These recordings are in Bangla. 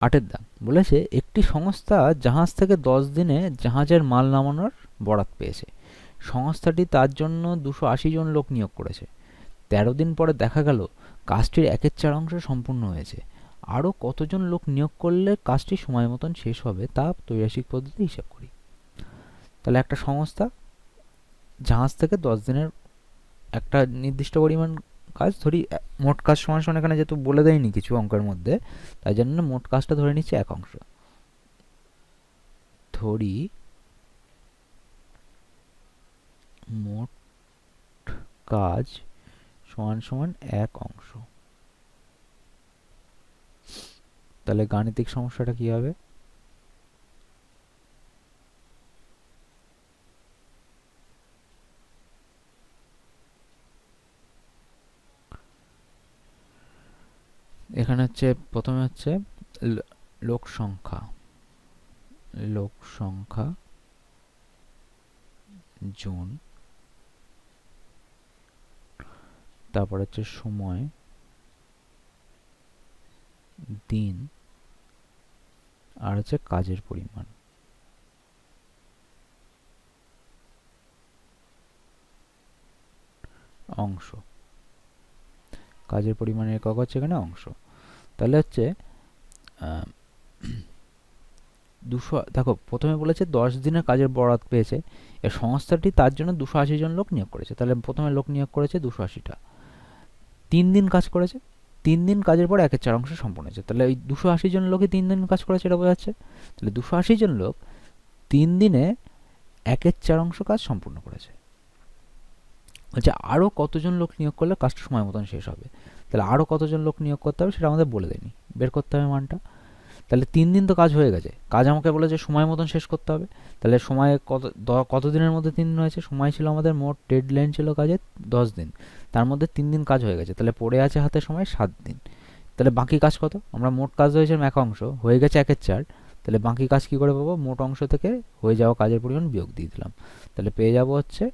আটের দাম। বলেছে, একটি সংস্থা জাহাজ থেকে দশ দিনে জাহাজের মাল নামানোর বরাত পেয়েছে। সংস্থাটি তার জন্য দুশো আশি জন লোক নিয়োগ করেছে। তেরো দিন পরে দেখা গেল, কাজটির একের চার অংশ সম্পূর্ণ হয়েছে। আরও কতজন লোক নিয়োগ করলে কাজটি সময় মতন শেষ হবে তা তৈরাসিক পদ্ধতি হিসাব করি। তাহলে একটা সংস্থা জাহাজ থেকে দশ দিনের একটা নির্দিষ্ট পরিমাণ কাজ, ধরি মোট কাজ সমান সমান এখানে যেহেতু বলে দেয়নি কিছু অঙ্কের মধ্যে, তাই জন্য মোট কাজটা ধরে নিচ্ছে এক অংশ। ধরি, মোট কাজ সমান সমান এক অংশ। তাহলে গাণিতিক সমস্যাটা কি হবে? এখানে হচ্ছে, প্রথমে হচ্ছে লোক সংখ্যা। লোক সংখ্যা জন। তারপর হচ্ছে সময়। দিন। আর হচ্ছে কাজের পরিমাণ। অংশ। কাজের পরিমাণের একক হচ্ছে এখানে অংশ। তাহলে হচ্ছে দুশো, দেখো প্রথমে বলেছে দশ দিনের কাজের বরাত পেয়েছে এর সংস্থাটি তার জন্য দুশো আশি জন লোক নিয়োগ করেছে। তাহলে প্রথমে লোক নিয়োগ করেছে দুশো আশিটা। তিন দিন কাজ করেছে, তিন দিন কাজের পর একের চার অংশ সম্পূর্ণ হয়েছে। তাহলে এই দুশো আশি জন লোকে তিন দিন কাজ করেছে এটা বোঝাচ্ছে তাহলে দুশো আশি জন লোক তিন দিনে একের চার অংশ কাজ সম্পূর্ণ করেছে। বলছে আরও কতজন লোক নিয়োগ করলে কাজটা সময় মতন শেষ হবে? তাহলে আরও কতজন লোক নিয়োগ করতে হবে সেটা আমাদের বলে দেয়নি। বের করতে হবে মানটা। তাহলে তিন দিন তো কাজ হয়ে গেছে। কাজ আমাকে বলেছে সময় মতন শেষ করতে হবে। তাহলে সময় কত কত দিনের মধ্যে তিন দিন হয়েছে? সময় ছিল আমাদের মোট ডেড লাইন ছিল কাজের দশ দিন। তার মধ্যে তিন দিন কাজ হয়ে গেছে। তাহলে পড়ে আছে হাতে সময় সাত দিন। তাহলে বাকি কাজ কত? আমরা মোট কাজ হয়েছে এক অংশ। হয়ে গেছে একের চার। তাহলে বাকি কাজ কি করে পাবো? মোট অংশ থেকে হয়ে যাওয়া কাজের পরিমাণ বিয়োগ দিয়ে দিলাম। তাহলে পেয়ে যাব হচ্ছে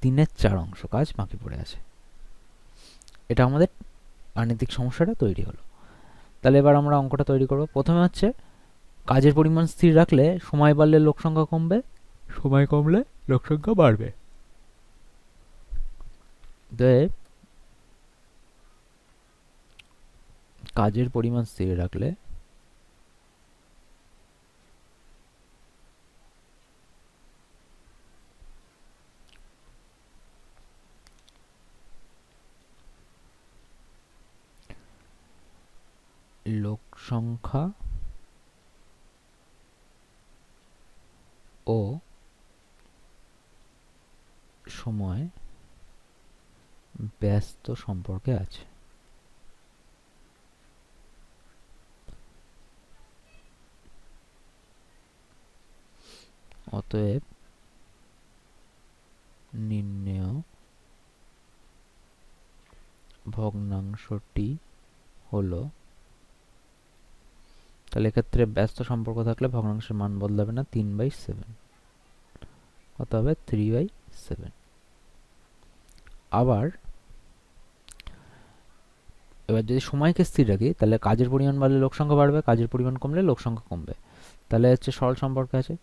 তিনের চার অংশ কাজ বাকি পড়ে আছে। এটা আমাদের গাণিতিক সমস্যাটা তৈরি হলো। তাহলে এবার আমরা অঙ্কটা তৈরি করব। প্রথমে হচ্ছে কাজের পরিমাণ স্থির রাখলে সময় বাড়লে লোক সংখ্যা কমবে। সময় কমলে লোক সংখ্যা বাড়বে। কাজের পরিমাণ স্থির রাখলে লোক সংখ্যা ও সময় ব্যস্ত সম্পর্কে আছে। অতএব নির্ণেয় ভগ্নাংশটি হলো তাহলে এক্ষেত্রে ব্যস্ত সম্পর্ক থাকলে ভগ্নাংশের মান বদলাবে না তিন বাই সেভেন। কত হবে? Three by seven. আবার এবার যদি সময়কে স্থির রাখি, তাহলে কাজের পরিমাণ বাড়লে লোক সংখ্যা বাড়বে, কাজের পরিমাণ কমলে লোক সংখ্যা কমবে। তাহলে হচ্ছে সরল সম্পর্ক আছে।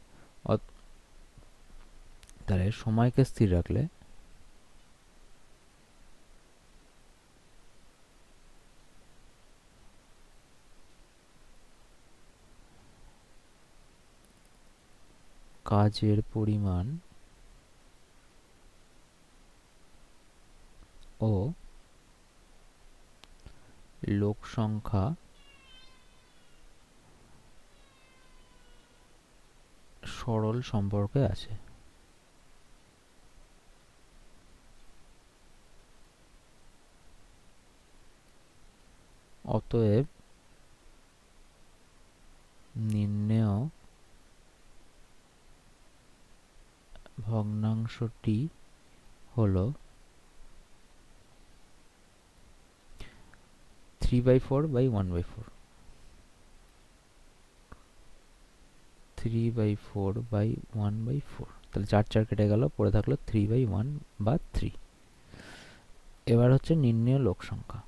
তাহলে সময়কে স্থির রাখলে কাজের পরিমাণ ও লোক সংখ্যা সরল সম্পর্কে আছে। অতএব নির্ণেয় ভগ্নাংশটি হলো three by four by one by four three by four by one by four তাহলে চার চার কেটে গেল, পড়ে থাকল থ্রি বাই ওয়ান বা থ্রি এবার হচ্ছে নির্ণয় লোক সংখ্যা।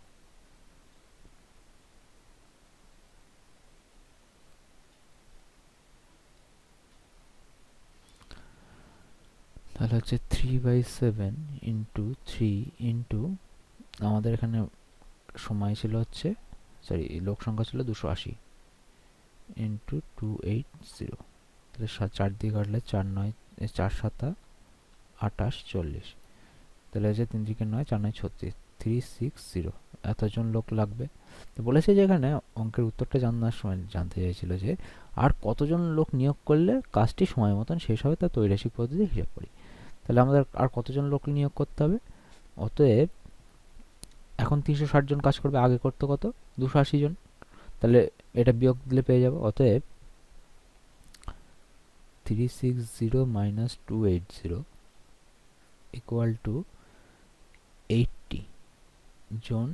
তাহলে হচ্ছে three by seven into three into আমাদের এখানে সময় ছিল হচ্ছে সরি লোক সংখ্যা ছিল দুশো আশি ইন্টু টু এইট জিরো তাহলে চার দিয়ে কাটলে চার নয় চার সাতা আটাশ চল্লিশ। তাহলে হচ্ছে তিন দিকে নয়, চার নয় ছত্রিশ থ্রি সিক্স জিরো এতজন লোক লাগবে। তো বলেছে যে এখানে অঙ্কের উত্তরটা জানার সময় জানতে চাইছিল যে, আর কতজন লোক নিয়োগ করলে কাজটি সময় মতন শেষ হবে তা তৈরাসিক পদ্ধতি হিসাব করি। তাহলে আমাদের আর কতজন লোক নিয়োগ করতে হবে? অতএব এখন তিনশো ষাট জন কাজ করবে, আগে করতো কত? দুশো আশি জন। তাহলে এটা বিয়োগ দিলে পেয়ে যাব। অতএব three six zero minus two eight zero equal to eighty জন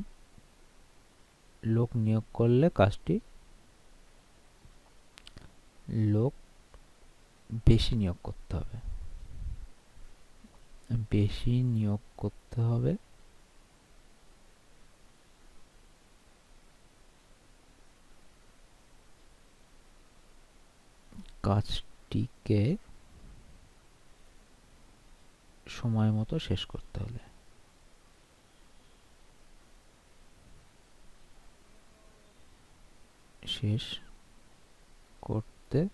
লোক নিয়োগ করলে কাজটি লোক বেশি নিয়োগ করতে হবে। বেশি নিয়োগ করতে হবে। কাজটিকে সময় মতো শেষ করতে হলে। শেষ করতে